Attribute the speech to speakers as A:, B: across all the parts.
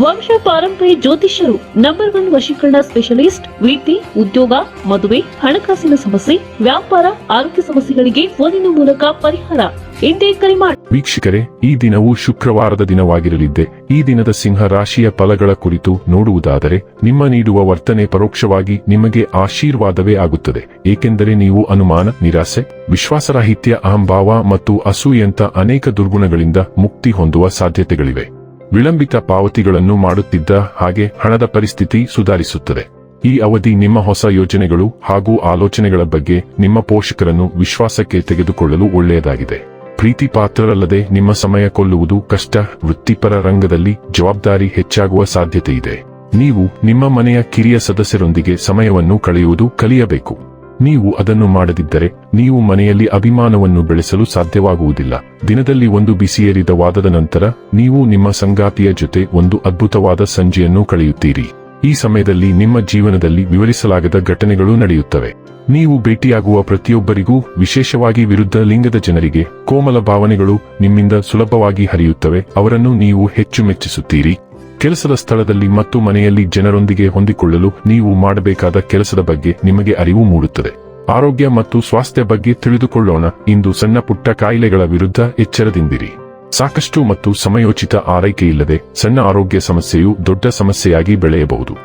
A: ವಂಶ ಪಾರಂಪರ್ಯ ಜ್ಯೋತಿಷ್ಯರು ನಂಬರ್ ಒನ್ ವಶೀಕರಣ ಸ್ಪೆಷಲಿಸ್ಟ್ ವೃತ್ತಿ ಉದ್ಯೋಗ, ಮದುವೆ, ಹಣಕಾಸಿನ ಸಮಸ್ಯೆ, ವ್ಯಾಪಾರ, ಆರೋಗ್ಯ ಸಮಸ್ಯೆಗಳಿಗೆ ಫೋನಿನ ಮೂಲಕ ಪರಿಹಾರ. ಎಂದೇ ಕರೆ ಮಾಡಿ
B: ವೀಕ್ಷಕರೇ, ಈ ದಿನವು ಶುಕ್ರವಾರದ ದಿನವಾಗಿರಲಿದ್ದೆ. ಈ ದಿನದ ಸಿಂಹ ರಾಶಿಯ ಫಲಗಳ ಕುರಿತು ನೋಡುವುದಾದರೆ, ನಿಮ್ಮ ನೀಡುವ ವರ್ತನೆ ಪರೋಕ್ಷವಾಗಿ ನಿಮಗೆ ಆಶೀರ್ವಾದವೇ ಆಗುತ್ತದೆ. ಏಕೆಂದರೆ ನೀವು ಅನುಮಾನ, ನಿರಾಸೆ, ವಿಶ್ವಾಸರಾಹಿತ್ಯ, ಅಹಂಭಾವ ಮತ್ತು ಅಸೂಯಂತ ಅನೇಕ ದುರ್ಗುಣಗಳಿಂದ ಮುಕ್ತಿ ಹೊಂದುವ ಸಾಧ್ಯತೆಗಳಿವೆ. ವಿಳಂಬಿತ ಪಾವತಿಗಳನ್ನು ಮಾಡುತ್ತಿದ್ದ ಹಾಗೆ ಹಣದ ಪರಿಸ್ಥಿತಿ ಸುಧಾರಿಸುತ್ತದೆ. ಈ ಅವಧಿ ನಿಮ್ಮ ಹೊಸ ಯೋಜನೆಗಳು ಹಾಗೂ ಆಲೋಚನೆಗಳ ಬಗ್ಗೆ ನಿಮ್ಮ ಪೋಷಕರನ್ನು ವಿಶ್ವಾಸಕ್ಕೆ ತೆಗೆದುಕೊಳ್ಳಲು ಒಳ್ಳೆಯದಾಗಿದೆ. ಪ್ರೀತಿ ಪಾತ್ರರಲ್ಲದೆ ನಿಮ್ಮ ಸಮಯ ಕೊಲ್ಲುವುದು ಕಷ್ಟ, ವೃತ್ತಿಪರ ರಂಗದಲ್ಲಿ ಜವಾಬ್ದಾರಿ ಹೆಚ್ಚಾಗುವ ಸಾಧ್ಯತೆ ಇದೆ ನೀವು ನಿಮ್ಮ ಮನೆಯ ಕಿರಿಯ ಸದಸ್ಯರೊಂದಿಗೆ ಸಮಯವನ್ನು ಕಳೆಯುವುದು ಕಲಿಯಬೇಕು. ನೀವು ಅದನ್ನು ಮಾಡದಿದ್ದರೆ ನೀವು ಮನೆಯಲ್ಲಿ ಅಭಿಮಾನವನ್ನು ಬೆಳೆಸಲು ಸಾಧ್ಯವಾಗುವುದಿಲ್ಲ. ದಿನದಲ್ಲಿ ಒಂದು ಬಿಸಿಯೇರಿದ ವಾದದ ನಂತರ ನೀವು ನಿಮ್ಮ ಸಂಗಾತಿಯ ಜೊತೆ ಒಂದು ಅದ್ಭುತವಾದ ಸಂಜೆಯನ್ನು ಕಳೆಯುತ್ತೀರಿ. ಈ ಸಮಯದಲ್ಲಿ ನಿಮ್ಮ ಜೀವನದಲ್ಲಿ ವಿವರಿಸಲಾಗದ ಘಟನೆಗಳು ನಡೆಯುತ್ತವೆ. ನೀವು ಭೇಟಿಯಾಗುವ ಪ್ರತಿಯೊಬ್ಬರಿಗೂ, ವಿಶೇಷವಾಗಿ ವಿರುದ್ಧ ಲಿಂಗದ ಜನರಿಗೆ, ಕೋಮಲ ಭಾವನೆಗಳು ನಿಮ್ಮಿಂದ ಸುಲಭವಾಗಿ ಹರಿಯುತ್ತವೆ. ಅವರನ್ನು ನೀವು ಹೆಚ್ಚು ಮೆಚ್ಚಿಸುತ್ತೀರಿ. ಕೆಲಸದ ಸ್ಥಳದಲ್ಲಿ ಮತ್ತು ಮನೆಯಲ್ಲಿ ಜನರೊಂದಿಗೆ ಹೊಂದಿಕೊಳ್ಳಲು ನೀವು ಮಾಡಬೇಕಾದ ಕೆಲಸದ ಬಗ್ಗೆ ನಿಮಗೆ ಅರಿವು ಮೂಡುತ್ತದೆ. ಆರೋಗ್ಯ ಮತ್ತು ಸ್ವಾಸ್ಥ್ಯ ಬಗ್ಗೆ ತಿಳಿದುಕೊಳ್ಳೋಣ. ಇಂದು ಸಣ್ಣ ಪುಟ್ಟ ಕಾಯಿಲೆಗಳ ವಿರುದ್ಧ ಎಚ್ಚರದಿಂದಿರಿ. ಸಾಕಷ್ಟು ಮತ್ತು ಸಮಯೋಚಿತ ಆರೈಕೆಯಿಲ್ಲದೆ ಸಣ್ಣ ಆರೋಗ್ಯ ಸಮಸ್ಯೆಯು ದೊಡ್ಡ ಸಮಸ್ಯೆಯಾಗಿ ಬೆಳೆಯಬಹುದು.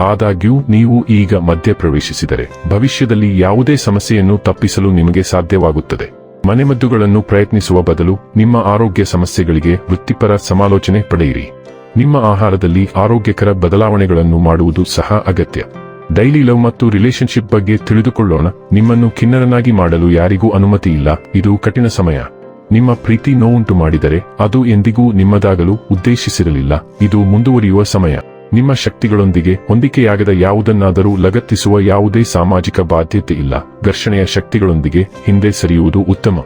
B: ಆದಾಗ್ಯೂ, ನೀವು ಈಗ ಮಧ್ಯ ಪ್ರವೇಶಿಸಿದರೆ ಭವಿಷ್ಯದಲ್ಲಿ ಯಾವುದೇ ಸಮಸ್ಯೆಯನ್ನು ತಪ್ಪಿಸಲು ನಿಮಗೆ ಸಾಧ್ಯವಾಗುತ್ತದೆ. ಮನೆಮದ್ದುಗಳನ್ನು ಪ್ರಯತ್ನಿಸುವ ಬದಲು ನಿಮ್ಮ ಆರೋಗ್ಯ ಸಮಸ್ಯೆಗಳಿಗೆ ವೃತ್ತಿಪರ ಸಮಾಲೋಚನೆ ಪಡೆಯಿರಿ. ನಿಮ್ಮ ಆಹಾರದಲ್ಲಿ ಆರೋಗ್ಯಕರ ಬದಲಾವಣೆಗಳನ್ನು ಮಾಡುವುದು ಸಹ ಅಗತ್ಯ. ಡೈಲಿ ಲವ್ ಮತ್ತು ರಿಲೇಶನ್ಶಿಪ್ ಬಗ್ಗೆ ತಿಳಿದುಕೊಳ್ಳೋಣ. ನಿಮ್ಮನ್ನು ಖಿನ್ನರನಾಗಿ ಮಾಡಲು ಯಾರಿಗೂ ಅನುಮತಿ ಇಲ್ಲ. ಇದು ಕಠಿಣ ಸಮಯ. ನಿಮ್ಮ ಪ್ರೀತಿ ನೋವುಂಟು ಮಾಡಿದರೆ ಅದು ಎಂದಿಗೂ ನಿಮ್ಮದಾಗಲು ಉದ್ದೇಶಿಸಿರಲಿಲ್ಲ. ಇದು ಮುಂದುವರಿಯುವ ಸಮಯ. ನಿಮ್ಮ ಶಕ್ತಿಗಳೊಂದಿಗೆ ಹೊಂದಿಕೆಯಾಗದ ಯಾವುದನ್ನಾದರೂ ಲಗತ್ತಿಸುವ ಯಾವುದೇ ಸಾಮಾಜಿಕ ಬಾಧ್ಯತೆ ಇಲ್ಲ. ಘರ್ಷಣೆಯ ಶಕ್ತಿಗಳೊಂದಿಗೆ ಹಿಂದೆ ಸರಿಯುವುದು ಉತ್ತಮ.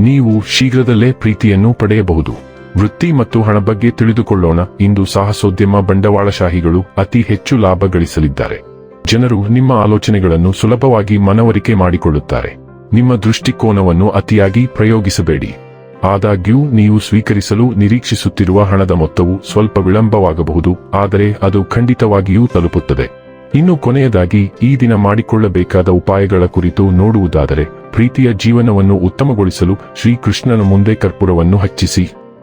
B: ನೀವು ಶೀಘ್ರದಲ್ಲೇ ಪ್ರೀತಿಯನ್ನು ಪಡೆಯಬಹುದು. ವೃತ್ತಿ ಮತ್ತು ಹಣ ಬಗ್ಗೆ ತಿಳಿದುಕೊಳ್ಳೋಣ. ಇಂದು ಸಾಹಸೋದ್ಯಮ ಬಂಡವಾಳಶಾಹಿಗಳು ಅತಿ ಹೆಚ್ಚು ಲಾಭ ಗಳಿಸಲಿದ್ದಾರೆ. ಜನರು ನಿಮ್ಮ ಆಲೋಚನೆಗಳನ್ನು ಸುಲಭವಾಗಿ ಮನವರಿಕೆ ಮಾಡಿಕೊಳ್ಳುತ್ತಾರೆ. ನಿಮ್ಮ ದೃಷ್ಟಿಕೋನವನ್ನು ಅತಿಯಾಗಿ ಪ್ರಯೋಗಿಸಬೇಡಿ. ಆದಾಗ್ಯೂ, ನೀವು ಸ್ವೀಕರಿಸಲು ನಿರೀಕ್ಷಿಸುತ್ತಿರುವ ಹಣದ ಮೊತ್ತವು ಸ್ವಲ್ಪ ವಿಳಂಬವಾಗಬಹುದು, ಆದರೆ ಅದು ಖಂಡಿತವಾಗಿಯೂ ತಲುಪುತ್ತದೆ. ಇನ್ನು ಕೊನೆಯದಾಗಿ, ಈ ದಿನ ಮಾಡಿಕೊಳ್ಳಬೇಕಾದ ಉಪಾಯಗಳ ಕುರಿತು ನೋಡುವುದಾದರೆ, ಪ್ರೀತಿಯ ಜೀವನವನ್ನು ಉತ್ತಮಗೊಳಿಸಲು ಶ್ರೀಕೃಷ್ಣನ ಮುಂದೆ ಕರ್ಪೂರವನ್ನು ಹಚ್ಚಿಸಿ.